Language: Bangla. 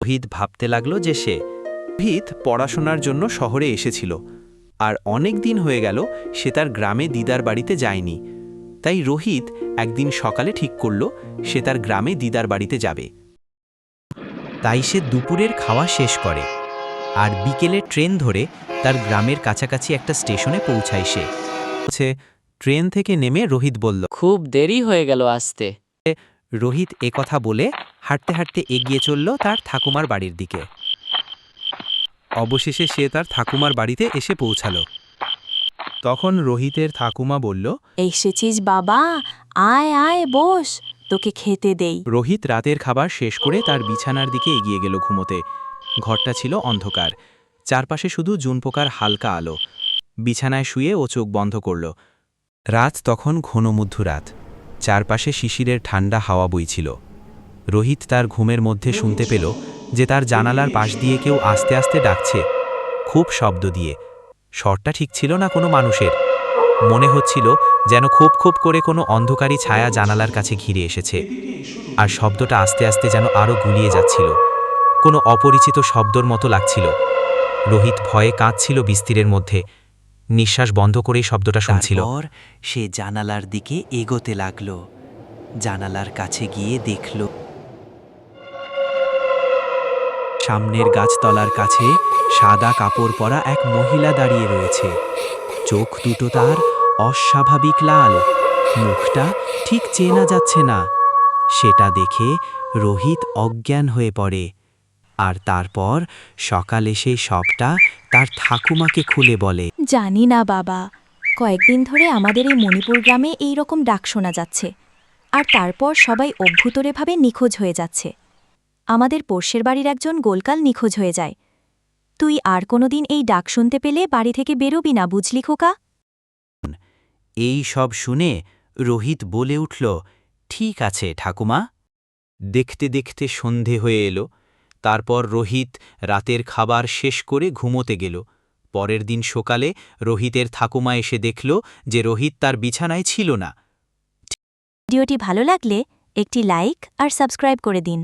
রোহিত ভাবতে লাগল যে সে রোহিত পড়াশোনার জন্য শহরে এসেছিল আর অনেক দিন হয়ে গেল সে তার গ্রামে দিদার বাড়িতে যায়নি। তাই রোহিত একদিন সকালে ঠিক করল সে তার গ্রামে দিদার বাড়িতে যাবে। তাই সে দুপুরের খাওয়া শেষ করে আর বিকেলে ট্রেন ধরে তার গ্রামের কাছাকাছি একটা স্টেশনে পৌঁছায় সে। ট্রেন থেকে নেমে রোহিত বলল খুব দেরি হয়ে গেল আসতে। রোহিত কথা বলে হাঁটতে হাঁটতে এগিয়ে চলল তার ঠাকুমার বাড়ির দিকে। অবশেষে সে তার ঠাকুমার বাড়িতে এসে পৌঁছালো। তখন রোহিতের ঠাকুমা বলল এসেছিস বাবা আয় আয় বস তোকে খেতে দেই। রোহিত রাতের খাবার শেষ করে তার বিছানার দিকে এগিয়ে গেল ঘুমোতে। ঘরটা ছিল অন্ধকার। চারপাশে শুধু জুন জুনপোকার হালকা আলো। বিছানায় শুয়ে ও চোখ বন্ধ করল। রাত তখন ঘন মধ্যরাত। চারপাশে শিশিরের ঠান্ডা হাওয়া বইছিল। রোহিত তার ঘুমের মধ্যে শুনতে পেল যে তার জানালার পাশ দিয়ে কেউ আস্তে আস্তে ডাকছে। খুব শব্দ দিয়ে। স্বরটা ঠিক ছিল না কোনো মানুষের। মনে হচ্ছিল যেন খুব খুব করে কোনো অন্ধকারী ছায়া জানালার কাছে ঘিরে এসেছে। আর শব্দটা আস্তে আস্তে যেন আরও গুলিয়ে যাচ্ছিল। কোনো অপরিচিত শব্দর মতো লাগছিল। রোহিত ভয়ে কাঁদছিল বিস্তিরের মধ্যে। নিঃশ্বাস বন্ধ করেই শব্দটা শুনছিল। সে জানালার দিকে এগোতে লাগল। জানালার কাছে গিয়ে দেখল সামনের গাছতলার কাছে সাদা কাপড় পরা এক মহিলা দাঁড়িয়ে রয়েছে। চোখ দুটো তার অস্বাভাবিক লাল। মুখটা ঠিক চেনা যাচ্ছে না। সেটা দেখে রোহিত অজ্ঞান হয়ে পড়ে। আর তারপর সকালে সেই সবটা তার ঠাকুমাকে খুলে বলে। জানি না বাবা, কয়েকদিন ধরে আমাদের এই মণিপুর গ্রামে এই রকম ডাক শোনা যাচ্ছে। আর তারপর সবাই অভ্যুতরেভাবে নিখোঁজ হয়ে যাচ্ছে। আমাদের পোষ্যের বাড়ির একজন গোলকাল নিখোঁজ হয়ে যায়। তুই আর কোনোদিন এই ডাক শুনতে পেলে বাড়ি থেকে বেরোবি না বুঝলি খোকা? এই সব শুনে রোহিত বলে উঠল ঠিক আছে ঠাকুমা। দেখতে দেখতে সন্ধে হয়ে এলো। তারপর রোহিত রাতের খাবার শেষ করে ঘুমোতে গেল। পরের দিন সকালে রোহিতের ঠাকুমা এসে দেখল যে রোহিত তার বিছানায় ছিল না। ভিডিওটি ভালো লাগলে একটি লাইক আর সাবস্ক্রাইব করে দিন।